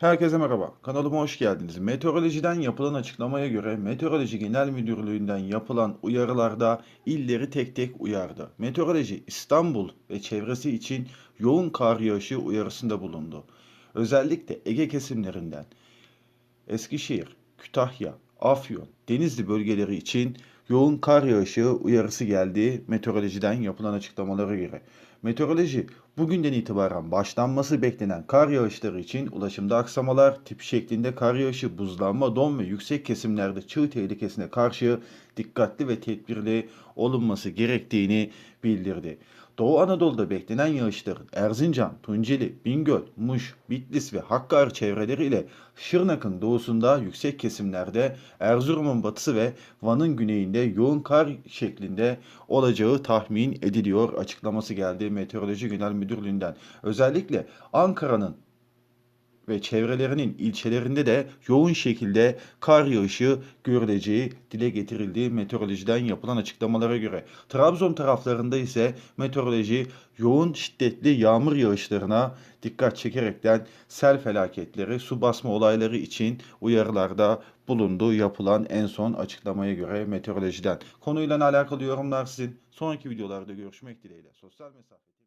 Herkese merhaba. Kanalıma hoş geldiniz. Meteorolojiden yapılan açıklamaya göre Meteoroloji Genel Müdürlüğü'nden yapılan uyarılarda illeri tek tek uyardı. Meteoroloji İstanbul ve çevresi için yoğun kar yağışı uyarısında bulundu. Özellikle Ege kesimlerinden Eskişehir, Kütahya, Afyon, Denizli bölgeleri için yoğun kar yağışı uyarısı geldi meteorolojiden yapılan açıklamalara göre. Meteoroloji bugünden itibaren başlanması beklenen kar yağışları için ulaşımda aksamalar, tip şeklinde kar yağışı, buzlanma, don ve yüksek kesimlerde çığ tehlikesine karşı dikkatli ve tedbirli olunması gerektiğini bildirdi. Doğu Anadolu'da beklenen yağışların Erzincan, Tunceli, Bingöl, Muş, Bitlis ve Hakkari çevreleri ile Şırnak'ın doğusunda yüksek kesimlerde, Erzurum'un batısı ve Van'ın güneyinde yoğun kar şeklinde olacağı tahmin ediliyor açıklaması geldi Meteoroloji Genel Müdürlüğü'nden. Özellikle Ankara'nın ve çevrelerinin ilçelerinde de yoğun şekilde kar yağışı görüleceği dile getirildi meteorolojiden yapılan açıklamalara göre. Trabzon taraflarında ise meteoroloji yoğun şiddetli yağmur yağışlarına dikkat çekerekten sel felaketleri, su basma olayları için uyarılarda bulundu yapılan en son açıklamaya göre meteorolojiden. Konuyla alakalı yorumlar sizin. Sonraki videolarda görüşmek dileğiyle. Sosyal mesafe.